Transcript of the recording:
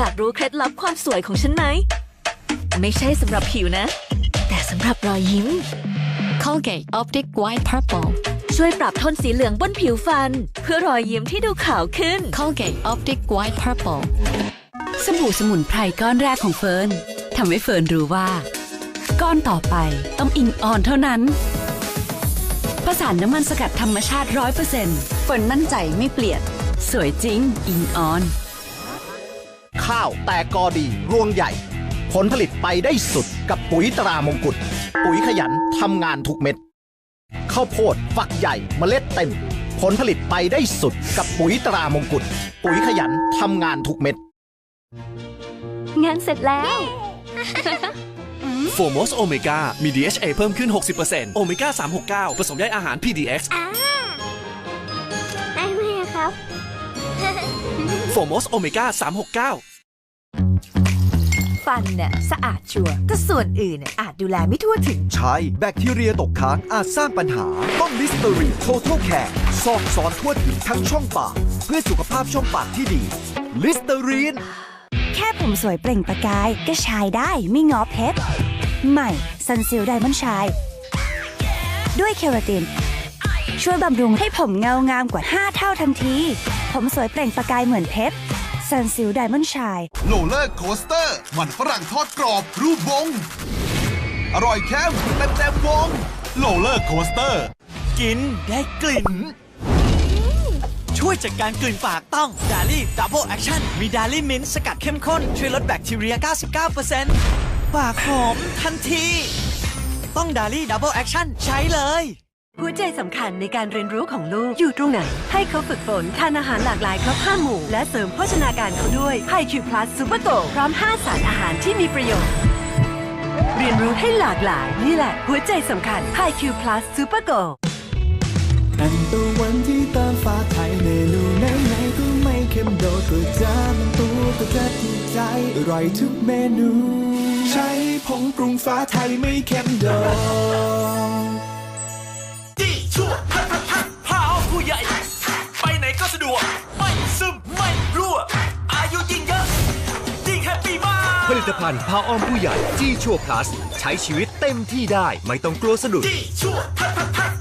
อยากรู้เคล็ดลับความสวยของฉันไหม ไม่ใช่สำหรับผิวนะ แต่สำหรับรอยยิ้ม Colgate Optic White Purple ช่วยปรับโทนสีเหลืองบนผิวฟัน เพื่อรอยยิ้มที่ดูขาวขึ้น Colgate Optic White Purple สบู่สมุนไพรก้อนแรกของเฟิร์นทำให้เฟิร์นรู้ว่า ก้อนต่อไปต้องอิงออนเท่านั้นประสานน้ำมันสกัดธรรมชาติ100%เฟิร์นมั่นใจไม่เปลี่ยน สวยจริง อิงออน ข้าวแตกกอดีรวงใหญ่ ผลผลิตไปได้สุดกับปุ๋ยตรามงกุฎปุ๋ยขยันทำงานทุกเม็ดข้าวโพดฝักใหญ่เมล็ดเต็ม ผลผลิตไปได้สุดกับปุ๋ยตรามงกุฎปุ๋ยขยันทำงานทุกเม็ดงานเสร็จแล้วโฟมอสโอเมก้ามี DHA เพิ่มขึ้น 60%โอเมก้า 369 ผสมใยอาหาร PDX ได้ไหมอะครับโฟมอสโอเมก้า 369 ฟันเนี่ยสะอาดชัวร์แต่ส่วนอื่นน่ะอาจดูแลไม่ทั่วถึง ใช่แบคทีเรียตกค้างอาจสร้างปัญหา ต้องลิสเตอรีนโทท l แคร์ซอกซอนทั่วถึงทั้งช่องปาก เพื่อสุขภาพช่องปากที่ดีลิสเตอรีนแค่ผมสวยเปล่งประกายก็ชายได้ไม่งอเพชรใหม่ซันซิลไดมอนชาย ด้วยเคราติน ช่วยบำรุงให้ผมเงางามกว่า 5 เท่าทันที ผมสวยเปล่งประกายเหมือนเพชร ซันซิลไดมอนชายโรลเลอร์โคสเตอร์ มันฝรั่งทอดกรอบรูปวง อร่อยแค่เต็มเต็มวงโรลเลอร์โคสเตอร์ กินได้กลิ่น ช่วยจัดการกลิ่นปากต้องดาลี่ดับเบิลแอคชั่นมีดาลี่มิ้นท์สกัดเข้มข้น ช่วยลดแบคทีเรีย 99%ปากหอมทันที ต้องดาลี่ดับเบิลแอคชั่นใช้เลย หัวใจสำคัญในการเรียนรู้ของลูกอยู่ตรงไหน ให้เขาฝึกฝนทานอาหารหลากหลายครบห้าหมู่ และเสริมโภชนาการเขาด้วย h i q Plus Super Go พร้อม 5 สารอาหารที่มีประโยชน์ เรียนรู้ให้หลากหลาย นี่แหละ หัวใจสำคัญ h i q Plus Super Go อันตะวันที่เติมฟ้าไทยเมนูไหนไหนก็ไม่เค็มโดดก็จานตัวก็จะถูกใจอร่อยทุกเมนู ใช้ผงปรุงฟ้าไทยไม่เค็มโดด ชั่วฮัทฮัทฮัทพาผู้ใหญ่ ไปไหนก็สะดวก ไม่ซึม ไม่รั่ว อายุยิ่งเยอะ ยิ่งแฮปปี้มาก ผลิตภัณฑ์พาอ้อมผู้ใหญ่ จี้ชัวพลัส ใช้ชีวิตเต็มที่ได้ ไม่ต้องกลัวสะดุดดีชั่วฮัทฮัทฮัท